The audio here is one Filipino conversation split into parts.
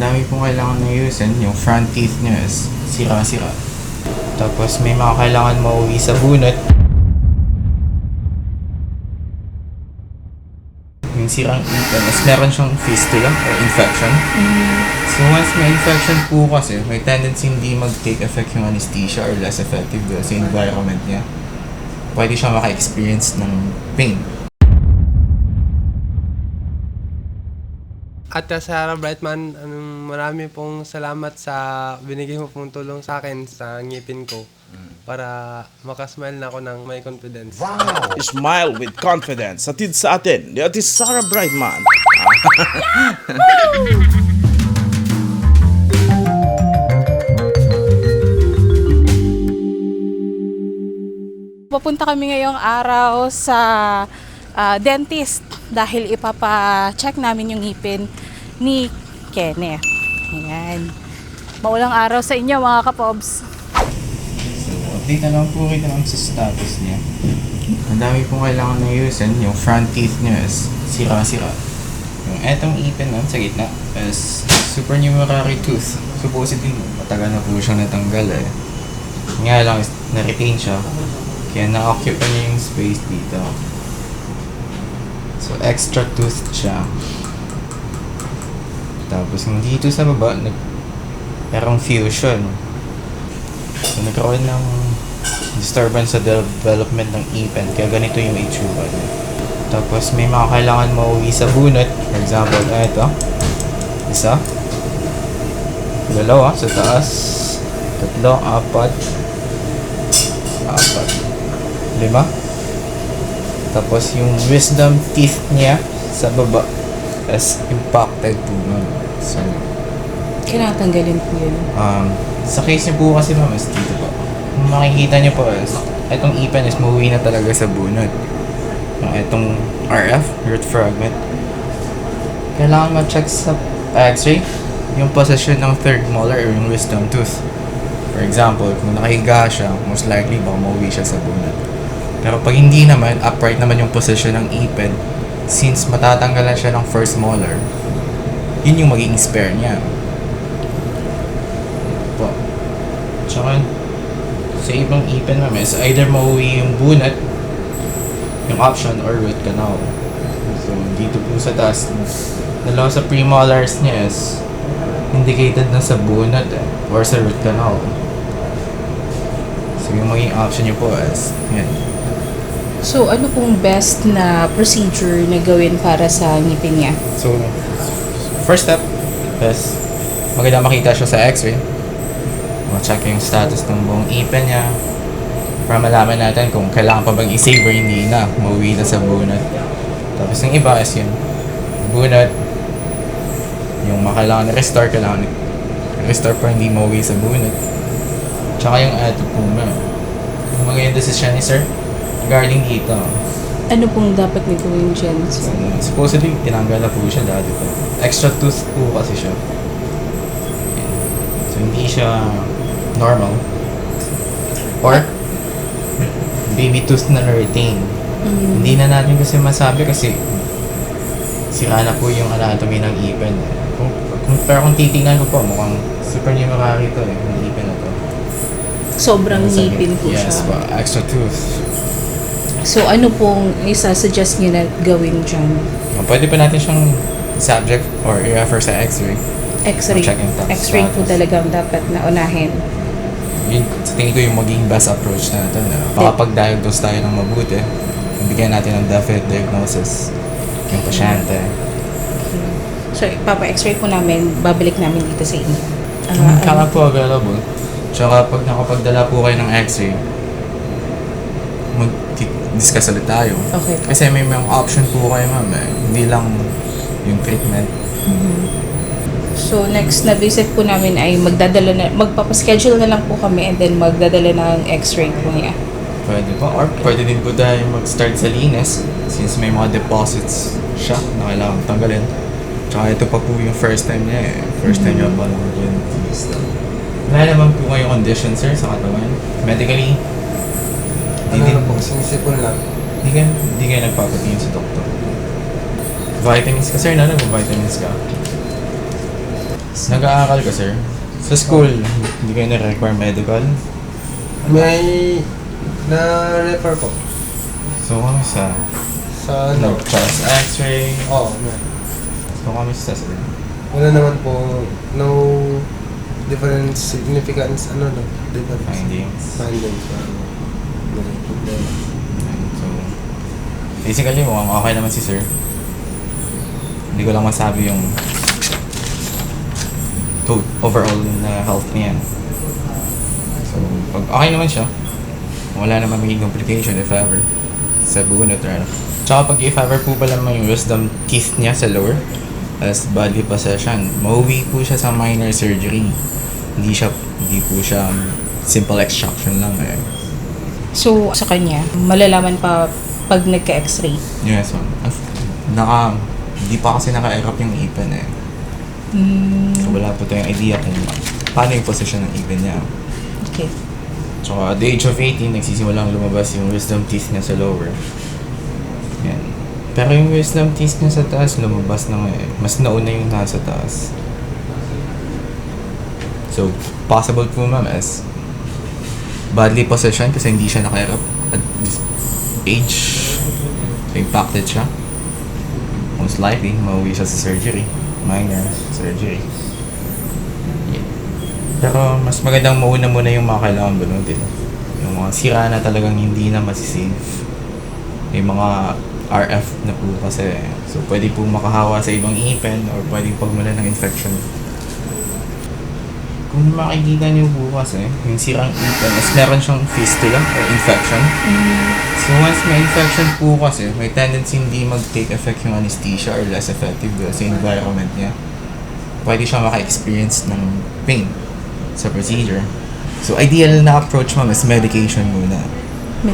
Dami pong kailangan na ayusin. Yung front teeth nyo is sira-sira. Tapos may mga kailangan mauwi sa bunot. Yung sirang ipin is meron siyang fistula or infection. So once may infection po kasi, may tendency hindi mag-take effect yung anesthesia or less effective sa environment niya. Pwede siya maka-experience ng pain. At uh, Sarah Brightman, anong marami pong salamat sa binigay mo pong tulong sa akin sa ngipin ko para makasmile na ako ng may confidence. Smile with confidence. Atid sa atin, ni Ate Sarah Brightman. Papunta kami ngayong araw sa ah, dentist dahil ipapa-check namin yung ngipin ni Kenneth. Ayan. Maulang araw sa inyo mga kapobs. So, update na lang po kita lang sa status niya. Ang dami pong kailangan na ayusin. Yung front teeth niya is sira-sira. Yung etong ipin nun sa gitna is supernumerary tooth. Supposedly, matagal na po siyang natanggal eh. Nga lang, na-retain siya. Kaya na-occupy niya yung space dito. So, extra tooth siya. Tapos, dito sa baba, nag merong fusion. So, nagkaroon ng disturbance sa development ng ipin. Kaya ganito yung itsura niya. Tapos, may mga kailangan mauwi sa bunot. For example, ito. Isa. Dalawa sa taas. Tatlo, apat. Apat. Lima. Tapos, yung wisdom teeth niya sa baba is impacted po nun. So, Kailangan tanggalin po yun. Um, sa case niyo po kasi ma'am, is dito po. Makikita niyo po is, itong ipin is mauwi na talaga sa bunot. Yung itong RF, root fragment. Kailangan ma-check sa x-ray yung position ng third molar or yung wisdom tooth. For example, kung nakahiga siya, most likely baka mauwi siya sa bunot. Pero pag hindi naman, upright naman yung position ng ipin, since matatanggalan siya ng first molar, yun yung magiging spare niya. Po. Tsaka, sa ibang ipin ma'am is either mauwi yung bunat, yung option, or root canal. So, dito po sa taas, dalawa sa premolars niya is indicated na sa bunat eh, or sa root canal. So, yung magiging option niyo po is, yan. So, ano pong best na procedure na gawin para sa ngipin niya? So, first step is maganda makita siya sa x-ray. Ma-check yung status ng buong ipin niya para malaman natin kung kailangan pa bang i-save or hindi na mauwi na sa bunot. Tapos yung iba is yun, bunot, yung makailangan i-restore, kailangan i-restore pa hindi mauwi sa bunot. Tsaka yung na. Mga yung decision ni sir regarding dito. Ano pong dapat na gawin dyan? So, supposedly, tinanggal na po siya dati to. Extra tooth po kasi siya. Yan. So, hindi siya normal. Or, baby tooth na na-retain. Hindi na natin kasi masabi kasi sira na po yung anatomy ng ipin. Kung, kung, pero kung titingnan ko po, mukhang supernumerary to eh, yung ipin na to. Sobrang Sa- ngipin po yes, siya. po, extra tooth. So, ano pong isa-suggest niyo na gawin dyan? Uh, Pwede pa natin siyang subject or i-refer sa x-ray. X-ray. X-ray po talagang dapat na unahin. yun, sa tingin ko yung maging best approach natin. Na makapag-diagnose tayo ng mabuti. Bigyan natin ng definite diagnosis yung pasyente. So, papa-x-ray po namin, babalik namin dito sa inyo. Ah, Kung ano- po available. Tsaka pag nakapagdala po kayo ng x-ray, mag-discuss ulit tayo. Okay. Kasi may mga option po kayo ma'am eh. Hindi lang yung treatment. So, next na visit po namin ay magdadala na, magpapaschedule na lang po kami and then magdadala ng x-ray po niya. Pwede po. Or pwede din po tayo mag-start sa linis since may mga deposits siya na kailangan tanggalin. Tsaka ito pa po yung first time niya eh. First time niya pa lang dentist. Wala naman po kayong condition sir sa katawan. Medically, Ano Hindi na din- po, sinisipon lang. Hindi ka, hindi ka nagpapatingin sa doktor. Vitamins ka, sir, na nag-vitamins ka? Nag-aaral ka, sir? Sa school, hindi kayo na-require medical? May na-refer po. So, kami sa Sa ano? chest x-ray. Oo, may. So, kami sa sir. Wala naman po, no different significance, ano no? Difference. Findings. Findings. No problema. So, basically, mukhang okay naman si sir. Hindi ko lang masabi yung to overall na health niya. So, pag okay naman siya, wala naman magiging complication if ever sa bunot or ano. Tsaka pag if ever po pala may wisdom teeth niya sa lower as body possession, mauwi po siya sa minor surgery. Hindi siya, hindi po siya um, simple extraction lang eh. So, sa kanya, malalaman pa pag nagka-x-ray. Yes, ma'am. Naka, hindi pa kasi naka-erap yung ipin eh. Mm, So, wala po tayong idea kung paano yung position ng ipin niya. okay. Tsaka at the age of 18, nagsisimulang lumabas yung wisdom teeth niya sa lower. Yan. Pero yung wisdom teeth niya sa taas, lumabas na nga eh. Mas nauna yung nasa taas. So, possible po ma'am is badly possession kasi hindi siya naka-erap at this age. Impacted siya. Most likely, mauwi siya sa surgery. Minor surgery. Yeah. Pero mas magandang mauna muna yung mga kailangan bunutin. Yung mga sira na talagang hindi na masisave. May mga RF na po kasi. So, pwede po makahawa sa ibang ipin or pwede pagmula ng infection. Kung makikita niyo bukas eh, yung sirang ipin is meron siyang fistula or infection. So once may infection po kasi, may tendency hindi mag-take effect yung anesthesia or less effective doon sa environment niya. Pwede siya maka-experience ng pain sa procedure. So ideal na approach mo is medication muna.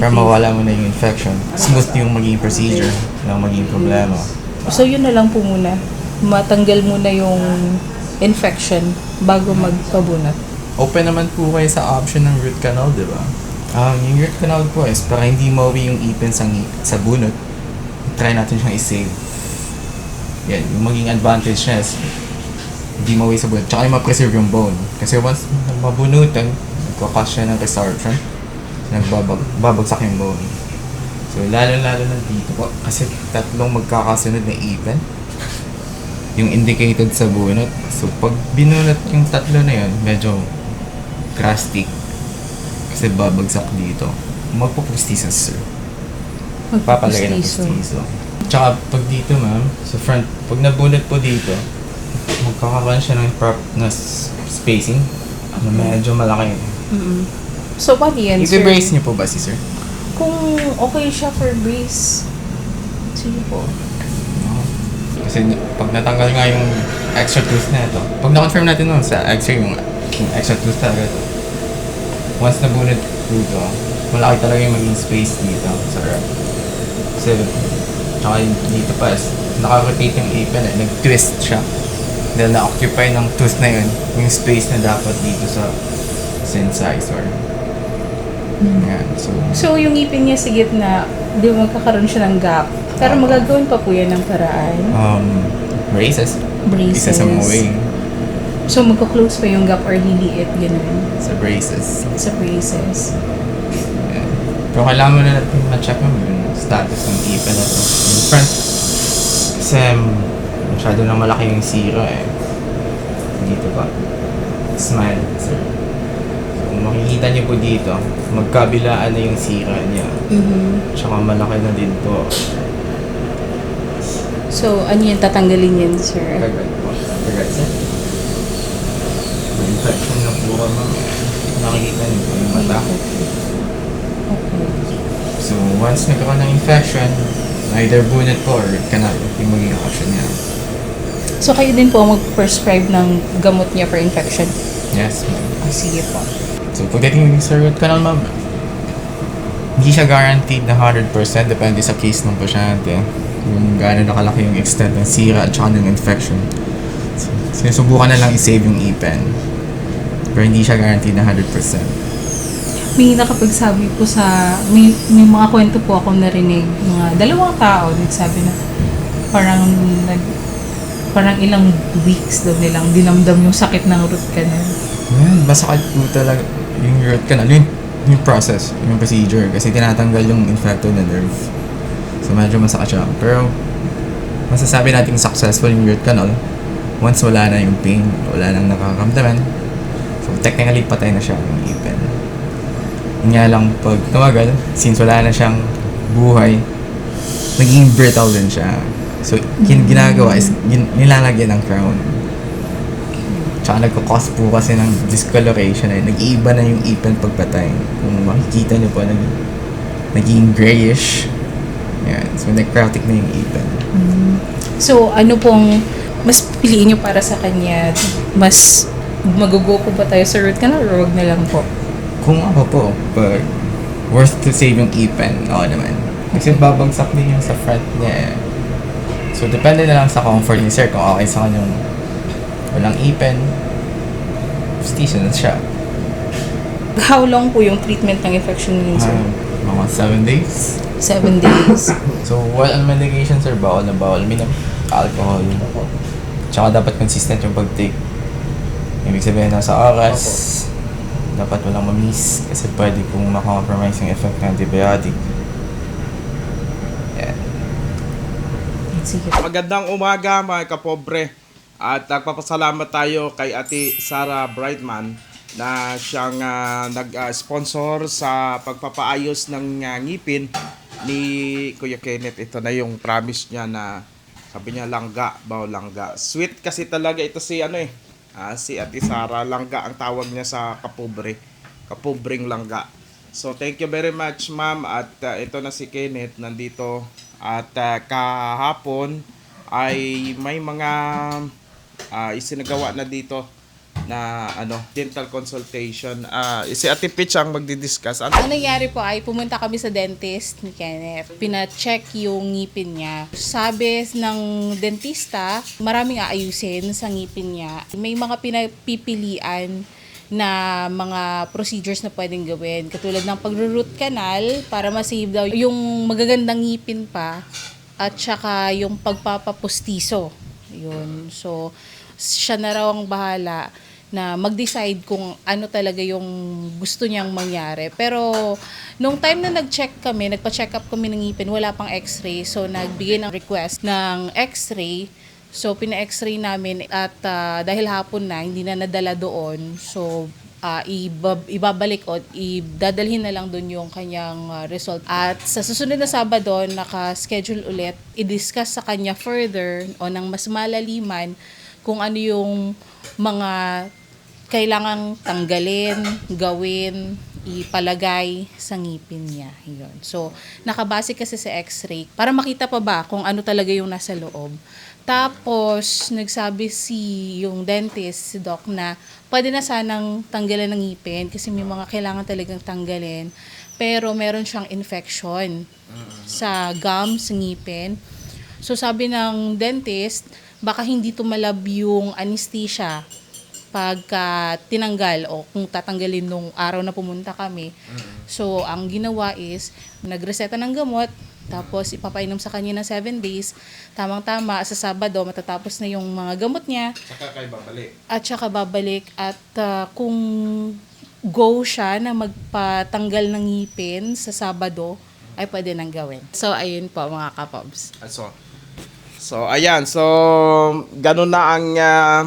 Para mawala mo na yung infection. Smooth yung maging procedure, lang maging problema. So, yun na lang po muna. Matanggal muna yung infection bago magpabunot. Open naman po kayo sa option ng root canal, di ba? Um, yung root canal po is para hindi mauwi yung ipin sa, sa bunot, try natin siyang i-save. Yan, yung maging advantage niya is hindi mauwi sa bunot. Tsaka yung ma-preserve yung bone. Kasi once mabunutan, nagkakas siya ng resorption, nagbabag babagsak yung bone. So, lalo-lalo na dito po. Kasi tatlong magkakasunod na ipin yung indicated sa bunot. So, pag binunot yung tatlo na yun, medyo drastic. Kasi babagsak dito. Magpupustisan, sir. Papalagay ng pustiso. Tsaka, pag dito, ma'am, sa front, pag nabunot po dito, magkakaroon siya ng prop na spacing na medyo malaki. Mm-mm. So, paano yan, sir? I-brace niyo po ba si sir? Kung okay siya for brace, sige po. Kasi pag natanggal nga yung extra tooth na ito, pag na-confirm natin nun sa x-ray yung, yung extra tooth talaga ito, once nabunod dito, malaki talaga yung maging space dito sa rep. Kasi, tsaka dito pa is, naka-rotate yung apron eh, nag-twist siya. Dahil na-occupy ng tooth na yun, yung space na dapat dito sa sa incisor. Yan, so, So, yung ngipin niya sa gitna, di ba magkakaroon siya ng gap. Pero magagawin pa po yan ng paraan. um, braces. Braces. Isa sa mowing So, magka-close pa yung gap or liliit, ganun, sa braces. sa braces. Yan. Pero kailangan mo na natin ma-check mo yung status ng ipin na to. Yung front, kasi um, masyado na malaki yung zero eh. Dito pa. Smile, sir. So, kung makikita niyo po dito, magkabilaan na yung sira niya. Mhm. Tsaka malaki na din po. So, ano yan, tatanggalin yan, sir? Po. May infection na po ma'am. Nakikita niyo po yung mata. Okay. So, once nagkaroon ng infection, either bunot po or canal yung magiging option niya. So, kayo din po mag-prescribe ng gamot niya for infection? Yes, ma'am. Ah, sige po. So, pagdating sa root canal, ma'am, hindi siya guaranteed na 100% depende sa case ng pasyente. Kung gaano nakalaki yung extent ng sira at saka ng infection. So, sinusubukan na lang i-save yung ipin. Pero hindi siya guaranteed na 100%. May nakapagsabi po sa, may, may mga kwento po ako narinig, mga dalawang tao nagsabi na parang nag, parang ilang weeks daw nilang dinamdam yung sakit ng root canal. Yan, masakit po talaga yung root canal. Yung, yung process, yung procedure. Kasi tinatanggal yung infected na nerve. So medyo masakit siya. Pero masasabi natin successful yung root canal once wala na yung pain, wala nang nakakamdaman. So technically patay na siya yung ipin. Nga lang pag tumagal, since wala na siyang buhay, naging brittle din siya. So, kin ginagawa is gin nilalagyan ng crown. Tsaka nagkakos po kasi ng discoloration ay nag-iiba na yung ipin pagpatay. Kung makikita niyo po, nag naging grayish. Yan. So, necrotic na yung ipin. So, ano pong mas piliin nyo para sa kanya? Mas magugo po ba tayo sa root canal or wag na lang po? Kung ako po, pag worth to save yung ipin, oo naman. Kasi babagsak din yung sa front niya eh. So, depende na lang sa comfort ni sir kung okay sa kanyang walang ipin. Station na siya. How long po yung treatment ng infection niyo, sir? Ah, mga 7 days. Seven days. So, while on medication, sir, bawal na bawal minom. Alcohol. Tsaka dapat consistent yung pag-take. Ibig sabihin, nasa oras. Dapat walang mamiss. Kasi pwede kong makompromise yung effect ng antibiotic. Yan. Sige. Magandang umaga mga kapobre. At nagpapasalamat tayo kay Ate Sarah Brightman na siyang ah, nag-sponsor sa pagpapaayos ng ah, ngipin ni Kuya Kenneth. Ito na yung promise niya na sabi niya langga, baw langga. Sweet kasi talaga ito si ano eh. Ah, si Ate Sarah langga ang tawag niya sa kapobre. Kapobreng langga. So thank you very much ma'am at ah, ito na si Kenneth nandito at ah, kahapon ay may mga ah, isinagawa na dito na ano dental consultation. Ah, si Ate Pitch ang magdi-discuss. Ano? Ang nangyari po ay pumunta kami sa dentist ni Kenneth. Pina-check yung ngipin niya. Sabi ng dentista, maraming aayusin sa ngipin niya. May mga pinapipilian na mga procedures na pwedeng gawin. Katulad ng pag-root canal para ma-save daw yung magagandang ngipin pa at saka yung pagpapapustiso. Yun. So, siya na raw ang bahala na mag-decide kung ano talaga yung gusto niyang mangyari. Pero, nung time na nag-check kami, nagpa-check up kami ng ngipin, wala pang x-ray. So, nagbigay ng request ng x-ray. So, pina-x-ray namin at ah, dahil hapon na, hindi na nadala doon. So, ah, ibab- ibabalik o idadalhin na lang doon yung kanyang ah, result. At sa susunod na Sabado, naka-schedule ulit, i-discuss sa kanya further o ng mas malaliman kung ano yung mga kailangang tanggalin, gawin, ipalagay sa ngipin niya. Yun. So, nakabase kasi sa x-ray para makita pa ba kung ano talaga yung nasa loob. Tapos, nagsabi si yung dentist, si doc, na pwede na sanang tanggalan ng ngipin kasi may mga kailangan talagang tanggalin. Pero meron siyang infection sa gum, sa ngipin. So, sabi ng dentist, baka hindi tumalab yung anesthesia pagka tinanggal o kung tatanggalin nung araw na pumunta kami. So, ang ginawa is, nagreseta ng gamot, tapos ipapainom sa kanya ng 7 days. Tamang-tama, sa Sabado, matatapos na yung mga gamot niya. Saka kayo babalik. At saka babalik. At ah, kung go siya na magpatanggal ng ngipin sa Sabado, ay pwede nang gawin. So, ayun po mga kapobs. So, so ayan. So, ganun na ang, ah,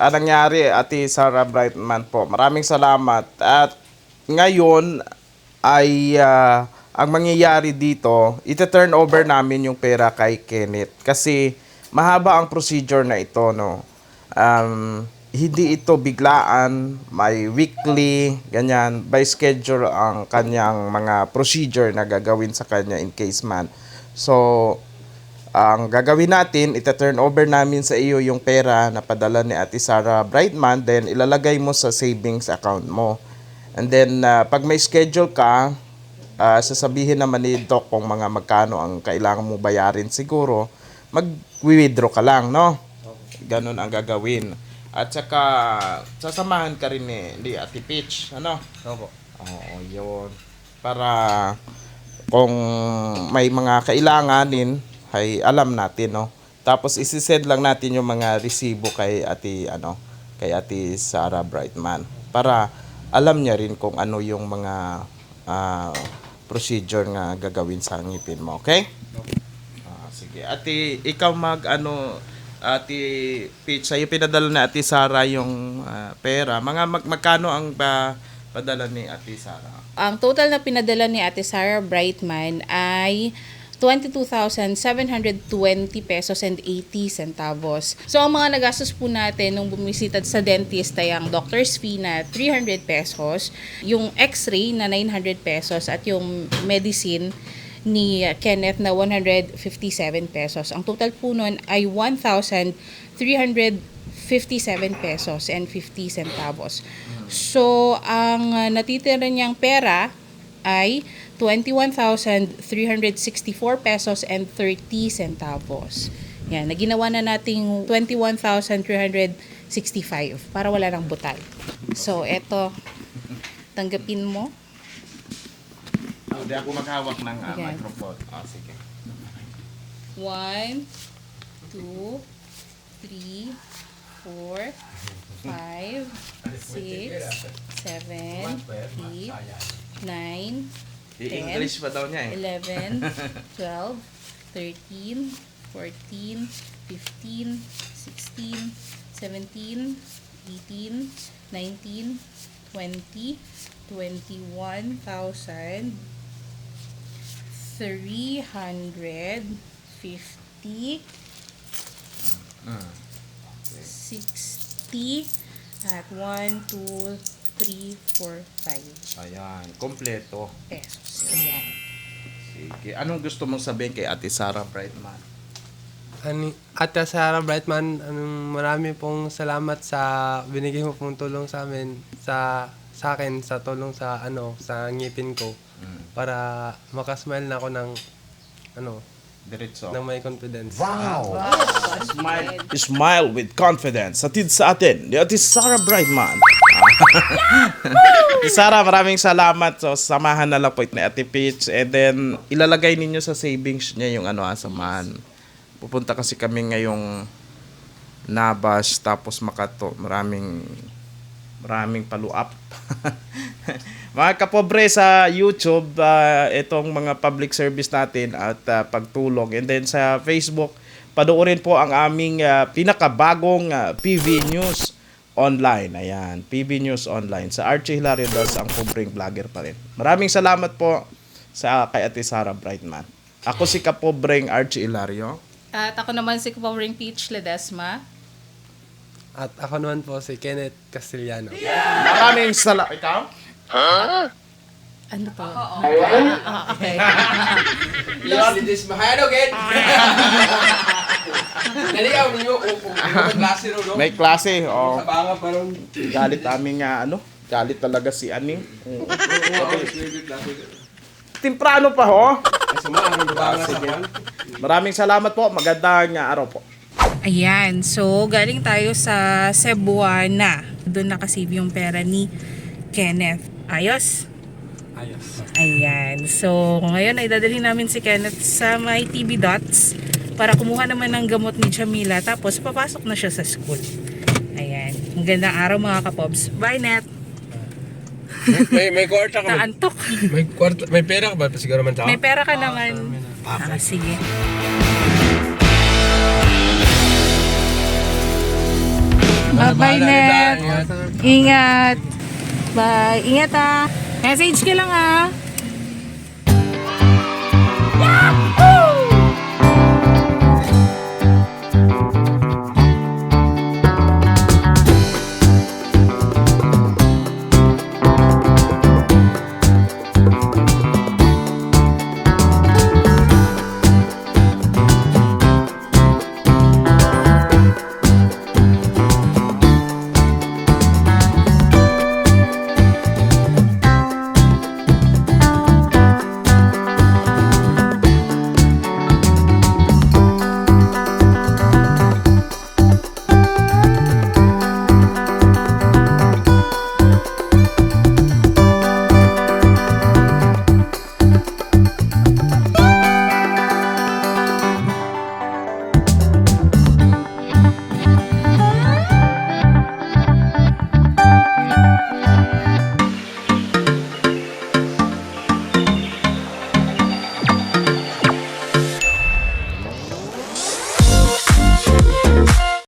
ang nangyari, Ate Sarah Brightman po. Maraming salamat. At ngayon ay ah, ang mangyayari dito, ita-turn over namin yung pera kay Kenneth. Kasi mahaba ang procedure na ito, no. Um, hindi ito biglaan, may weekly, ganyan, by schedule ang kanyang mga procedure na gagawin sa kanya in case man. So, ang gagawin natin, ita-turn over namin sa iyo yung pera na padala ni Ate Sarah Brightman, then ilalagay mo sa savings account mo. And then, ah, pag may schedule ka, ah, sasabihin naman ni Doc kung mga magkano ang kailangan mo bayarin siguro, mag-withdraw ka lang, no? Ganun ang gagawin. At saka, sasamahan ka rin ni, ni Ate Peach, ano? Opo. Oo, yun. Para kung may mga kailanganin, ay alam natin, no? Tapos isi-send lang natin yung mga resibo kay Ate ano, kay Ate Sarah Brightman para alam niya rin kung ano yung mga ah, procedure nga gagawin sa ngipin mo, okay? Ah, sige. Ate, ikaw mag ano Ate Peach, sa'yo pinadala na Ate Sarah yung ah, pera. Mga mag, magkano ang pa, padala ni Ate Sarah? Ang total na pinadala ni Ate Sarah Brightman ay 22,720 pesos and 80 centavos. So, ang mga nagastos po natin nung bumisita sa dentist ay ang doctor's fee na 300 pesos, yung x-ray na 900 pesos, at yung medicine ni Kenneth na 157 pesos. Ang total po nun ay 1,357 pesos and 50 centavos. So, ang natitira niyang pera ay 21,364 pesos and 30 centavos. Yan, naginawa na nating 21,365 para wala nang butal. So, eto, tanggapin mo. Hindi ako maghawak ng Ayan. microphone. Ah, sige. One, two, three, four, five, six, seven, eight, nine, I-English pa daw niya eh. 11, 12, 13, 14, 15, 16, 17, 18, 19, 20, 21,000, 350, 60, at 1, 2, 3, 4, 5 Ayan, kompleto. pesos. Ayan. Sige. Anong gusto mong sabihin kay Ate Sarah Brightman? Ani, Ate Sarah Brightman, anong marami pong salamat sa binigay mo pong tulong sa amin, sa sa akin, sa tulong sa ano, sa ngipin ko para makasmile na ako ng ano, Diretso. ng may confidence. Smile, smile with confidence. Atid sa atin, ni Ate Sarah Brightman. Ate Sarah, maraming salamat. So, samahan na lang po ni Ate Peach. And then, ilalagay ninyo sa savings niya yung ano, ah, samahan. Pupunta kasi kami ngayong Nabas, tapos Makato. Maraming, maraming paluap. mga kapobre sa YouTube, ah, itong mga public service natin at ah, pagtulong. And then sa Facebook, panoorin po ang aming ah, pinakabagong ah, PV News online. Ayan, PV News online. Sa Archie Hilario Das, ang pobreng vlogger pa rin. Maraming salamat po sa kay Ate Sarah Brightman. Ako si kapobreng Archie Hilario. At ako naman si Kapowering Peach Ledesma. At ako naman po si Kenneth Castellano. Maraming salamat. Ikaw? Ano to? Ah, okay. This mahalo, get! Dali ka, ninyo, may klase ro, no? May klase. Oh. Banga pa ron. Galit aming nga ano. Galit talaga si Aning. Oo. Timprano pa ho. Sa kwan. Maraming salamat po. Magandang uh, araw po. Ayan, so galing tayo sa Cebuana. Doon nakasave yung pera ni Kenneth. Ayos? Ayos. Ayan. So, ngayon ay dadalhin namin si Kenneth sa may TB Dots para kumuha naman ng gamot ni Jamila. Tapos, papasok na siya sa school. Ayan. Magandang araw mga kapobs. Bye, Net. May, may kwarta ka. Naantok. may kwarta, may pera ka ba? Siguro man May pera ka naman. Ah, sige. Bye, Net. Ingat. Bye. Ingat ah. Message ka lang ah. Yahoo!